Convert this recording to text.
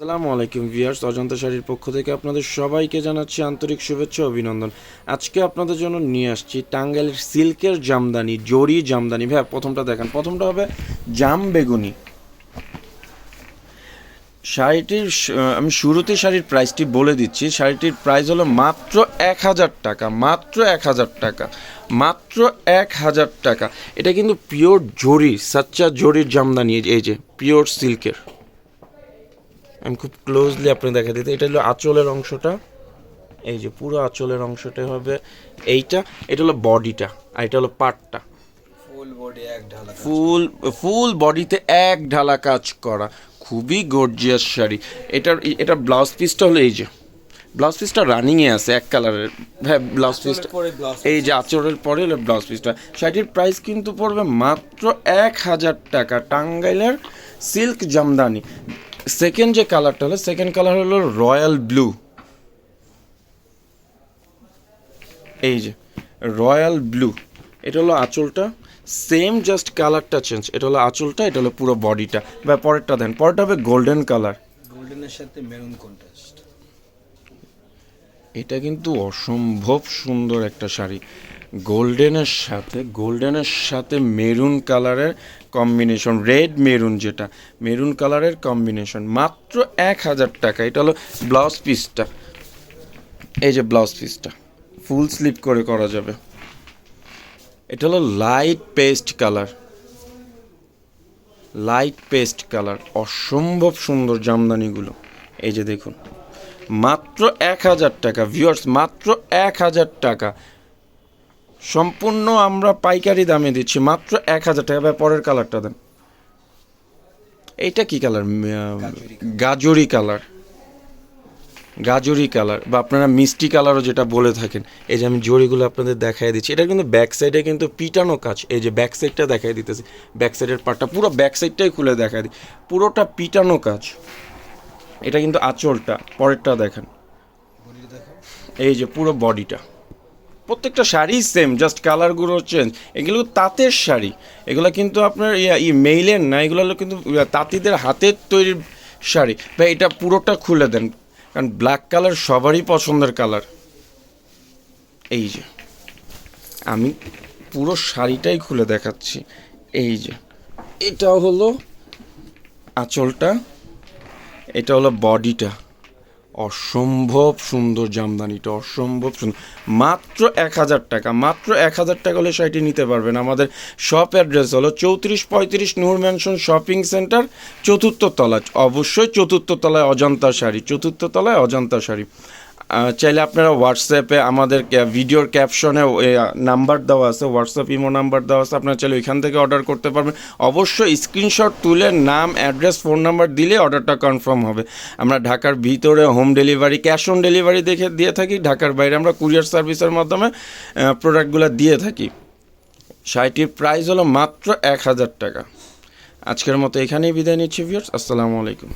আসসালামু আলাইকুম ভিয়ার্স অজন্তা শাড়ির পক্ষ থেকে আপনাদের সবাইকে জানাচ্ছি আন্তরিক শুভেচ্ছা অভিনন্দন। আজকে আপনাদের জন্য নিয়ে আসছি টাঙ্গাইলের সিল্কের জামদানি, জরি জামদানি। ভাই প্রথমটা দেখেন। প্রথমটা হবে জাম বেগুনি। শাড়িটির আমি শুরুতে শাড়ির প্রাইসটি বলে দিচ্ছি। শাড়িটির প্রাইস হলো মাত্র এক হাজার টাকা, মাত্র এক হাজার টাকা, মাত্র এক হাজার টাকা। এটা কিন্তু পিওর জরি, সাচ্চা জরির জামদানি, এই যে পিওর সিল্কের আমি খুব ক্লোজলি আপনি দেখা দিতে এটা হলো আঁচলের অংশটা। এই যে পুরো আঁচলের অংশটা হবে এইটা। এটা হলো বডিটা আর এটা হলো পাটটা ফুল বডি এক ঢালা ফুল ফুল বডিতে এক ঢালা কাজ করা। খুবই গর্জিয়াস শাড়ি। এটার এটা ব্লাউজ পিসটা হলো এই যে। ব্লাউজ পিসটা রানিংয়ে আছে এক কালারের হ্যাঁ ব্লাউজ পিসটা এই যে আচরের পরে হলো ব্লাউজ পিসটা শাড়ির প্রাইস কিন্তু পড়বে মাত্র এক হাজার টাকা। টাঙ্গাইলের সিল্ক জামদানি। সেকেন্ড যে কালারটা হলো সেকেন্ড কালার হলো রয়্যাল ব্লু এই যে রয়্যাল ব্লু এটা হলো আঁচলটা। সেম জাস্ট কালারটা চেঞ্জ এটা হলো আঁচলটা এটা হলো পুরো বডিটা বা পরেরটা দেন। পরেরটা হবে গোল্ডেন কালার গোল্ডেনের সাথে মেরুন কন্ট্রাস্ট এটা কিন্তু অসম্ভব সুন্দর একটা শাড়ি। গোল্ডেনের সাথে গোল্ডেনের সাথে মেরুন কালারের কম্বিনেশন, রেড মেরুন যেটা, মেরুন কালারের কম্বিনেশন, মাত্র এক হাজার টাকা। এটা হলো ব্লাউজ পিসটা। এই যে ব্লাউজ পিসটা, ফুল স্লিপ করে করা যাবে। এটা হলো light paste colour. Light paste colour, অসম্ভব সুন্দর জামদানিগুলো। এই যে দেখুন, মাত্র এক হাজার টাকা ভিউয়ার্স মাত্র এক হাজার টাকা। সম্পূর্ণ আমরা পাইকারি দামে দিচ্ছি। মাত্র এক হাজার টাকা। ভাই পরের কালারটা দেন। এইটা কি কালার? গাজরি কালার। গাজরি কালার। বা আপনারা মিষ্টি কালারও যেটা বলে থাকেন। এই যে আমি জরিগুলো আপনাদের দেখাই দিচ্ছি। এটা কিন্তু ব্যাক সাইডে কিন্তু পিটানো কাজ। এই যে ব্যাক সাইডটা দেখাই দিতেছি। ব্যাক সাইডের পার্টটা পুরো ব্যাক সাইডটাই খুলে দেখাই দিই। পুরোটা পিটানো কাজ। এটা কিন্তু আঁচলটা। পরেরটা দেখেন। এই যে পুরো বডিটা। প্রত্যেকটা শাড়ি সেম জাস্ট কালারগুলো চেঞ্জ এগুলো তাঁতের শাড়ি। এগুলো কিন্তু আপনার ইয়ে মেইলের না, এগুলো কিন্তু তাঁতিদের হাতের তৈরির শাড়ি। ভাই, এটা পুরোটা খুলে দেন। কারণ ব্ল্যাক কালার সবারই পছন্দের কালার এই যে, আমি পুরো শাড়িটাই খুলে দেখাচ্ছি। এই যে, এটা হলো আঁচলটা, এটা হলো বডিটা অসম্ভব সুন্দর জামদানিটা, অসম্ভব সুন্দর। মাত্র এক হাজার টাকা, মাত্র এক হাজার টাকা হলে শাড়িটি নিতে পারবেন। আমাদের শপ অ্যাড্রেস হলো চৌত্রিশ পঁয়ত্রিশ নূর ম্যানশন শপিং সেন্টার চতুর্থ তলা অবশ্যই চতুর্থ তলায় অজন্তা শাড়ি, চতুর্থ তলায় অজন্তা শাড়ি। চাইলে আপনারা হোয়াটসঅ্যাপে আমাদের ভিডিওর ক্যাপশনে নাম্বার দেওয়া আছে হোয়াটসঅ্যাপ ইমো নাম্বার দেওয়া আছে, আপনারা চাইলে ওইখান থেকে অর্ডার করতে পারবেন। অবশ্যই স্ক্রিনশট তুলে, নাম অ্যাড্রেস ফোন নাম্বার দিলে অর্ডারটা কনফার্ম হবে। আমরা ঢাকার ভিতরে home delivery cash on delivery দেখে, দিয়ে থাকি, ঢাকার বাইরে আমরা কুরিয়ার সার্ভিসের মাধ্যমে প্রোডাক্টগুলো দিয়ে থাকি। শাড়িটির প্রাইস হলো মাত্র এক হাজার টাকা। আজকের মতো এখানেই বিদায় নিচ্ছি ভিউয়ার্স আসসালামু আলাইকুম।